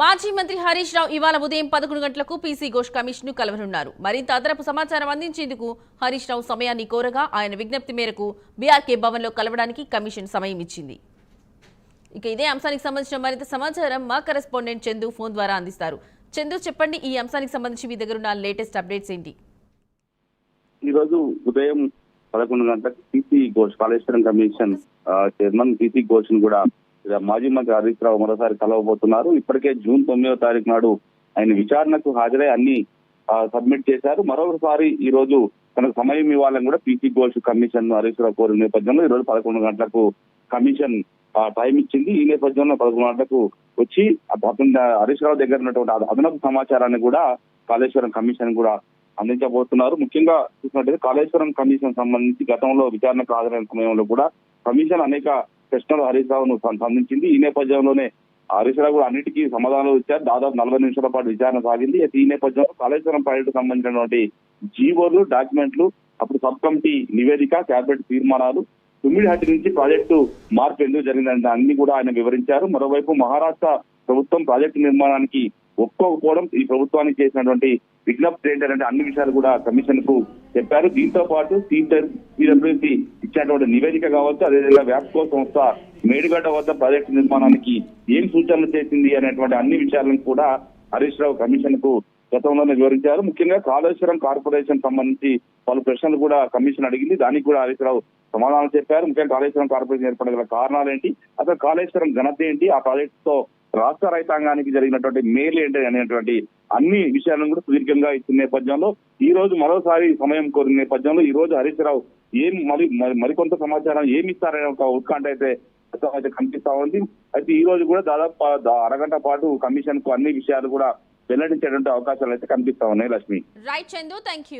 మాజీ మంత్రి హరీష్ రావు ఇవాళ ఉదయం పదకొండు గంటలకు పీసీ ఘోష్ కమిషన్ను కలవనున్నారు. మరింత అదనపు సమాచారం అందించేందుకు హరీష్ రావు సమయాన్ని కోరగా ఆయన విజ్ఞప్తి మేరకు బీఆర్కే భవన్లో కలవడానికి కమిషన్ సమయం ఇచ్చింది. ఇక ఇదే అంశానికి సంబంధించిన మరింత సమాచారం మా కరెస్పాండెంట్ చందు ఫోన్ ద్వారా అందిస్తారు. చందు చెప్పండి ఈ అంశానికి సంబంధించి మీ దగ్గర ఉన్న లేటెస్ట్ అప్డేట్స్ ఏంటి? ఈరోజు ఉదయం పదకొండు గంటలకు PC Ghosh Kaleshwaram commission chairman PC Ghosh కూడా మాజీ మంత్రి హరీష్ రావు మరోసారి కలవబోతున్నారు. ఇప్పటికే జూన్ తొమ్మిదవ తారీఖు నాడు ఆయన విచారణకు హాజరై అన్ని సబ్మిట్ చేశారు. మరొకసారి ఈ రోజు తనకు సమయం ఇవ్వాలని కూడా పీసీ ఘోష్ కమిషన్ హరీష్ రావు కోరిన నేపథ్యంలో ఈ రోజు పదకొండు గంటలకు కమిషన్ టైం ఇచ్చింది. ఈ నేపథ్యంలో పదకొండు గంటలకు వచ్చి హరీష్ రావు దగ్గర ఉన్నటువంటి అదనపు సమాచారాన్ని కూడా కాళేశ్వరం కమిషన్ కూడా అందించబోతున్నారు. ముఖ్యంగా చూసినట్టయితే కాళేశ్వరం కమిషన్ సంబంధించి గతంలో విచారణకు హాజరైన సమయంలో కూడా కమిషన్ అనేక ప్రశ్నలు హరీష్ రావును సం- సంధించింది ఈ నేపథ్యంలోనే హరీష్ రావు కూడా అన్నిటికీ సమాధానాలు ఇచ్చారు. దాదాపు నలభై నిమిషాల పాటు విచారణ సాగింది. అయితే ఈ నేపథ్యంలో కాళేశ్వరం ప్రాజెక్టు సంబంధించినటువంటి జీవోలు డాక్యుమెంట్లు అప్పుడు సబ్ కమిటీ నివేదిక క్యాబినెట్ తీర్మానాలు తుమ్మిడిహట్టి నుంచి ప్రాజెక్టు మార్పు ఎందుకు జరిగిందని అన్ని కూడా ఆయన వివరించారు. మరోవైపు మహారాష్ట్ర ప్రభుత్వం ప్రాజెక్టు నిర్మాణానికి ఒప్పుకోకపోవడం ఈ ప్రభుత్వానికి చేసినటువంటి విజ్ఞప్తి ఏంటంటే అన్ని విషయాలు కూడా కమిషన్కు చెప్పారు. దీంతో పాటు సిడబ్ల్యూసి ఇచ్చినటువంటి నివేదిక కావచ్చు అదేవిధంగా వ్యాప్కో సంస్థ మేడిగడ్డ వద్ద ప్రాజెక్టు నిర్మాణానికి ఏం సూచనలు చేసింది అనేటువంటి అన్ని విషయాలను కూడా హరీష్ రావు కమిషన్కు గతంలోనే వివరించారు. ముఖ్యంగా కాళేశ్వరం కార్పొరేషన్ సంబంధించి పలు ప్రశ్నలు కూడా కమిషన్ అడిగింది. దానికి కూడా హరీష్ రావు సమాధానం చెప్పారు. ముఖ్యంగా కాళేశ్వరం కార్పొరేషన్ ఏర్పడగల కారణాలు ఏంటి అసలు కాళేశ్వరం ఘనత ఏంటి ఆ ప్రాజెక్ట్తో రాష్ట్ర రైతాంగానికి జరిగినటువంటి మేలు ఏంటి అనేటువంటి అన్ని విషయాలను కూడా సుదీర్ఘంగా ఇచ్చిన నేపథ్యంలో ఈ రోజు మరోసారి సమయం కోరిన నేపథ్యంలో ఈ రోజు హరీష్ రావు ఏం మరి మరికొంత సమాచారం ఏమి ఇస్తారనే ఒక ఉత్కంఠ అయితే అయితే కనిపిస్తా ఉంది. అయితే ఈ రోజు కూడా దాదాపు అరగంట పాటు కమిషన్కు అన్ని విషయాలు కూడా వెల్లడించేటువంటి అవకాశాలు అయితే కనిపిస్తా ఉన్నాయి Lakshmi. Right Chandu thank you